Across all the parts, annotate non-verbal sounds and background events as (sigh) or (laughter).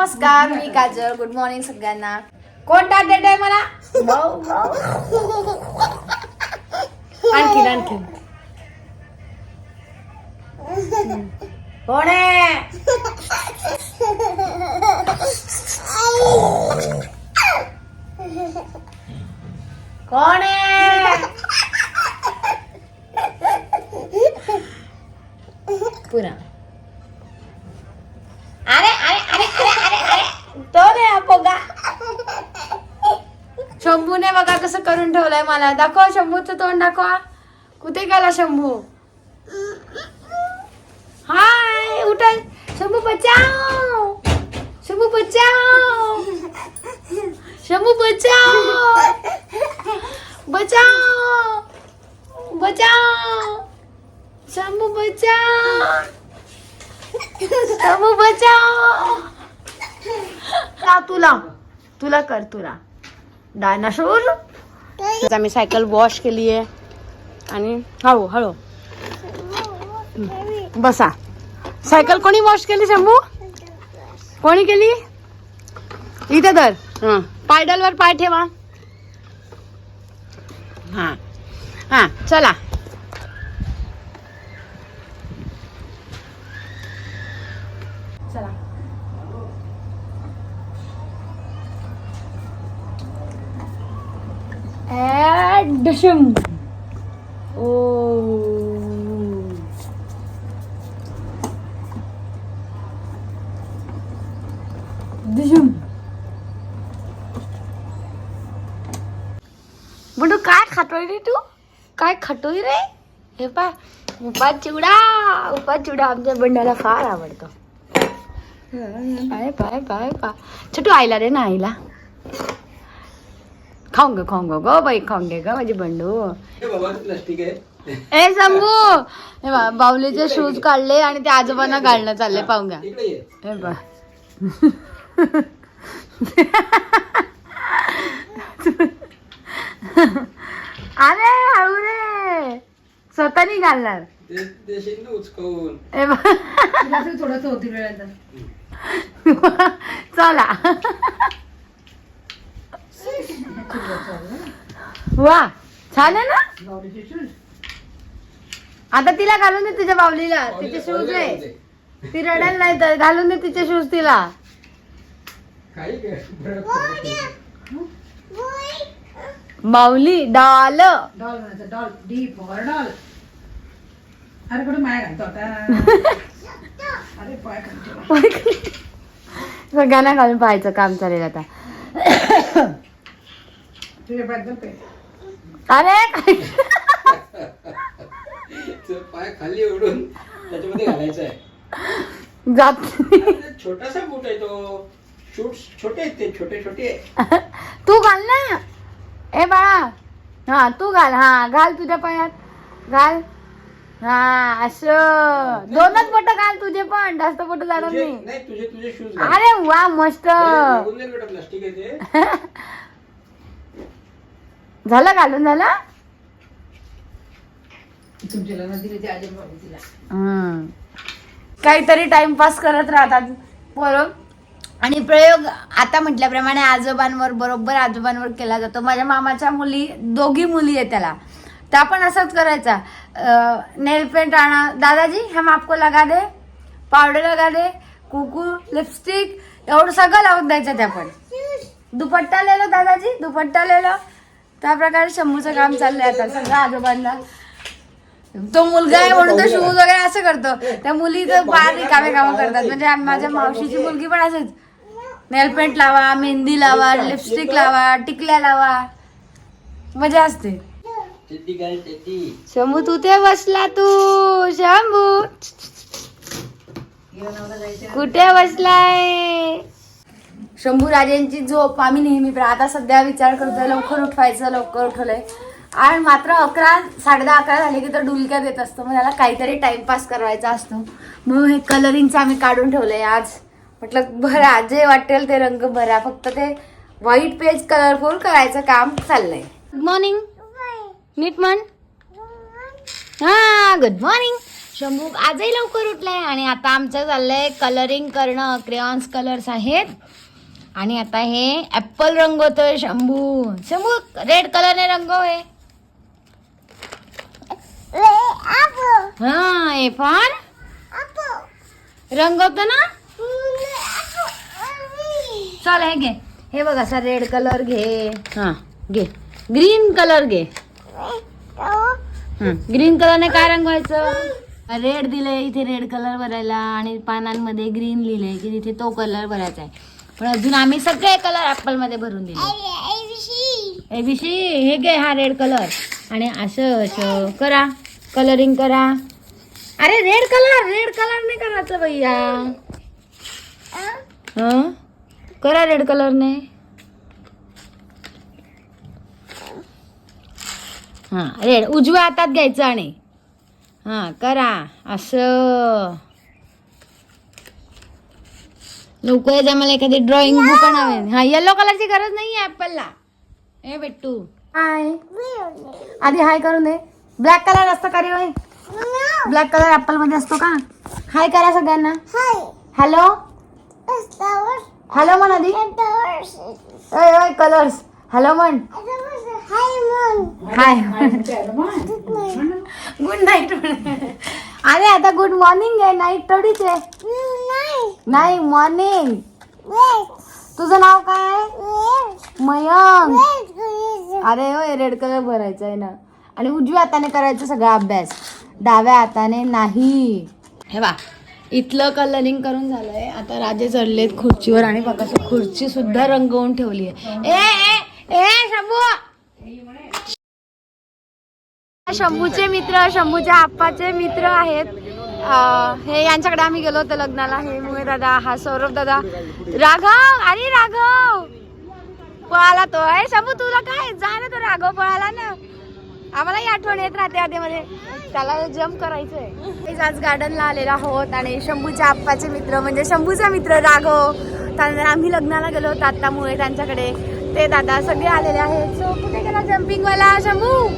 नमस्कार मी Kajal. Good morning सगळ्यांना. कोण देत आहे मला. आणखीन आणखीन. कोण आहे? कोण आहे पुन्हा अरे अरे अरे अरे अरे अरे तो रे हा पोगा शंभूने बघा कसं करून ठेवलंय मला. दाखव शंभूचं तोंड दाखवा. कुठे गेला शंभू? हाय उठा शंभू बचाव. शंभू बचाव. शंभू बचाव. बचाव. बचाव. शंभू बचाव. शंभू बचाव. तुला? तुला कर तुला. डायनासोर? मी सायकल वॉश केली आहे. आणि हळू हळू. बसा. सायकल कोणी वॉश केली शंभू? कोणी केली? इथे धर. हां. पायडलवर पाय ठेवा. हां. हां चला. ऍडशम ओ. डिशम बंडू काय खातोय रे तू? काय खातोय रे? हे पा उपा चिवडा उपा चिवडा आमच्या बंडाला फार आवडतो. पाय पाय पाय पा छोटू आईला रे ना आईला? खाऊन ग खाऊन ग गो बाई खाऊन घे ग माझी बंडू. बाबा प्लास्टिक आहे. ए शंभू! हे बा बाहुलीचे शूज काढले आणि ते आजोबांना घालणं चालले पाहून घ्या. इकडे ये. हे बा. अरे हळू रे स्वतःनी घालणार. ते ते शिंदू उचकवून. हे बा. थोडस होती वेळ चला. वा छान आहे ना? आता तिला घालून दे तुझ्या बावलीला. तिचे शूज आहे. ती रडायला नाही तर घालून दे तिचे शूज तिला. बावली डाल. डॉल म्हणायचं डॉल. D for doll. अरे कुठे माया घालतो आता? अरे पाय खाली सगळ्यांना घालून पाहायचं काम चालेल आता. अरे काय- तो पाय खाली ओढून त्याच्यामध्ये घालायचा आहे. जात अरे, छोटासा बूट आहे तो. शूट छोटे आहेत ते छोटे छोटे तू घाल ना. ए बाळा. हा तू घाल. हा घाल तुझ्या पायात. घाल. हा असं. दोनच बोट घाल तुझे पण. जास्त बोट जाणार तुझे नाही. नाही तुझे तुझे शूज अरे वा मस्त. बेटा प्लास्टिक आहे ते. (laughs) झालं घालून झालं. काहीतरी टाइमपास करत राहतात. पोरं आणि प्रयोग आता म्हटल्याप्रमाणे आजोबांवर बरोबर आजोबांवर केला जातो. माझ्या मामाच्या मुली दोघी मुली आहेत त्याला. त्या पण असंच करायचा. नेल पेंट आणा. दादाजी हम आपको लगा दे. पावडर लगा दे. कुकू लिपस्टिक एवढं सगळं लावून द्यायचं त्या पण दुपट्टा लिहिलं दादाजी? दुपट्टा लिहिलं. त्या प्रकारे शंभूचं काम चाललंय आता. सगळं आजोबांना. तो मुलगा आहे म्हणून तो शूज वगैरे असं करतो. त्या मुली तर फार रिकामे कामं करतात. म्हणजे माझ्या मावशीची मुलगी पण असंच नेल पेंट लावा मेहंदी लावा लिपस्टिक लावा टिकल्या लावा. मजा असते. शंभू तू ते बसला तू. शंभू. कुठे बसलाय? शंभू राजेंची झोप आम्ही नेहमी आता सध्या विचार करतोय लवकर उठवायचं लवकर उठवलंय. आणि मात्र अकरा साडे दहा अकरा झाले की तर डुलक्या देत असतो. मग त्याला काहीतरी टाइमपास करायचा असतो. म्हणून हे कलरिंगचं आम्ही काढून ठेवलंय आज. म्हटलं भरा जे वाटेल ते रंग भरा. फक्त ते व्हाईट पेज कलरफुल करायचं काम चाललंय. गुड मॉर्निंग नीट म्हण. हा गुड मॉर्निंग शंभू आजही लवकर उठलाय आणि आता आमचं चाललंय कलरिंग करणं. क्रेऑन्स कलर्स आहेत. आणि आता हे ऍपल रंगवतोय शंभू. शंभू रेड कलरने रंगव हे हा ए फॉर रंगवतो ना? चल हे घे. हे बघ असा रेड कलर घे. हा. घे. ग्रीन कलर घे. ग्रीन कलरने काय रंगवायचं रेड दिलंय इथे रेड कलर भरायला आणि पानांमध्ये ग्रीन लिहिलंय की तिथे तो कलर भरायचा आहे. पण अजून आम्ही सगळे कलर ऍपलमध्ये भरून दिले. एबीसी हे घे हा रेड कलर आणि असं असं करा. कलरिंग करा. अरे रेड कलर रेड कलर नाही करायचं भैया. हं? करा रेड कलरने हा रेड उजव्या हातात घ्यायचं आणि. हा करा. असं. लवकर जा मला एखादी ड्रॉइंग बुक हवे हा येलो कलरची गरज नाही आहे ऍपलला ए बेट्टू. हाय आधी हाय करून दे. ब्लॅक कलर असतो का रे होय? ब्लॅक कलर ऍपलमध्ये असतो का? हाय करा सगळ्यांना. हॅलो हॅलो म्हण आधी. ओय ओय कलर्स हॅलो म्हण. हाय गुड नाईट अरे आता गुड मॉर्निंग आहे. नाईट थोडीच आहे. नाही मॉर्निंग तुझं नाव काय मयंक. अरे होय रेड कलर भरायचा आहे ना. आणि उजव्या हाताने करायचं सगळा अभ्यास. डाव्या हाताने नाही. हे बा इथलं कलरिंग करून झालंय. आता राजे चढलेत खुर्चीवर आणि बघा खुर्ची सुद्धा रंगवून ठेवली आहे. ए ए ए शंभू! शंभूचे मित्र शंभूच्या आप्पाचे मित्र आहेत. हे यांच्याकडे आम्ही गेलो होतो लग्नाला. हे मुळे दादा हा सौरभ दादा. राघव अरे राघव! पळाला तो. अरे शंभू तुला काय? जा ना तो राघव पळाला ना. आम्हालाही आठवण येत राहते आधीमध्ये. त्याला जम्प करायचंय. आज गार्डनला आलेला आहोत आणि शंभूच्या आप्पाचे मित्र म्हणजे शंभूचा मित्र राघव. त्यानंतर आम्ही लग्नाला गेलो होतो आत्तामुळे त्यांच्याकडे. ते दादा सगळे आलेले आहेत. सो कुठे गेला जम्पिंगवाला शंभू?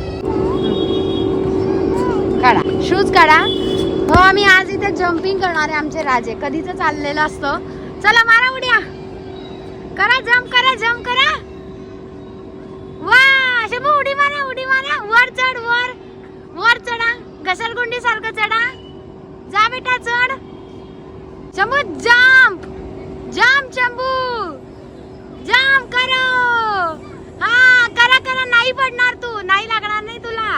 काढा. शूज काढा. हो आम्ही आज इथे जम्पिंग करणार आहे आमचे राजे. कधीच चाललेलं असतं. चला मारा उड्या करा जम्प करा जम्प करा वा शंभू उडी मारा उडी मारा वर चढ वर वर चढा घसरगुंडी सारखं चढा जा बेटा चढ Shambhu jump jump Shambhu jump करो हा करा करा नाही पडणार तू नाही लागणार नाही तुला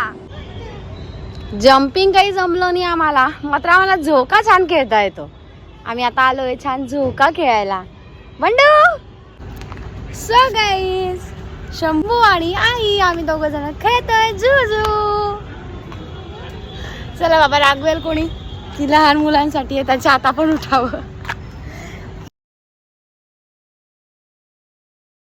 जम्पिंग काही जमलं नाही आम्हाला. मात्र आम्हाला झोका छान खेळता येतो. आम्ही आता आलोय छान झोका खेळायला. बंडू! सो गाईज शंभू आणि आई आम्ही दोघ जण खेळतोय. झुझू चला बाबा रागवेल कोणी? ती लहान मुलांसाठी आहे त्याच्या आता पण उठावं.